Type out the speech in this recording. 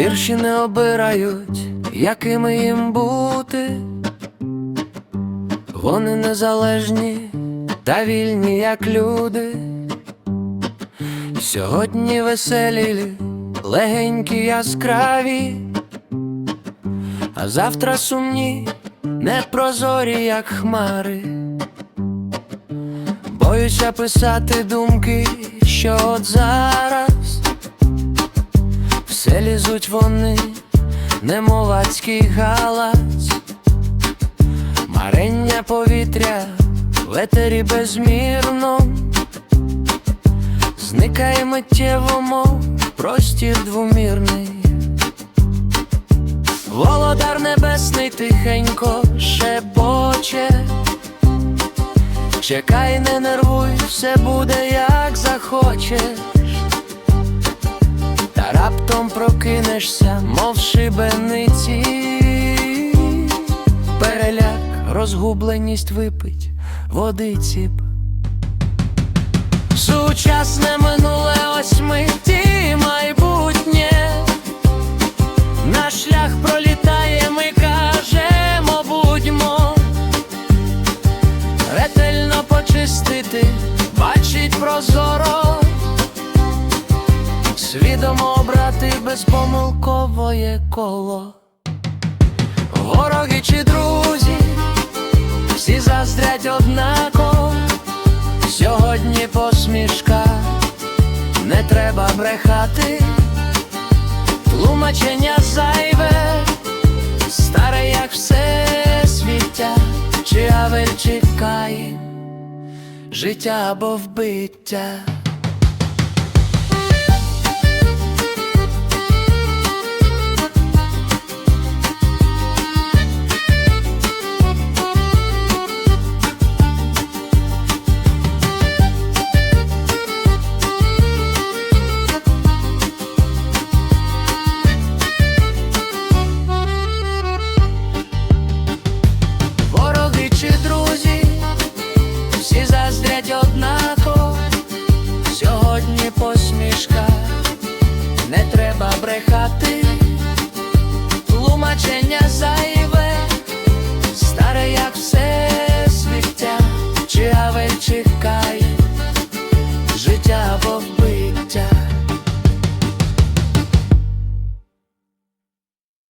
Вірші не обирають, якими їм бути. Вони незалежні та вільні, як люди. Сьогодні веселі, легенькі, яскраві, а завтра сумні, непрозорі, як хмари. Боюся писати думки, що от зараз все лізуть вони, немов адський галас, марення повітря в етері безмірно, зникає миттєво, мов простір двомірний. Володар небесний тихенько шепоче. Чекай, не нервуй, все буде як захочеш, та раптом прокинешся, мов шибениці, переляк, розгубленість випить, водиці б. Сучасне минуле ось свідомо обрати безпомилковоє коло. Вороги чи друзі, всі заздрять однаково, сьогодні посмішка, не треба брехати, тлумачення зайве, старе, як все свіття, чи Авель чекає, життя або вбиття.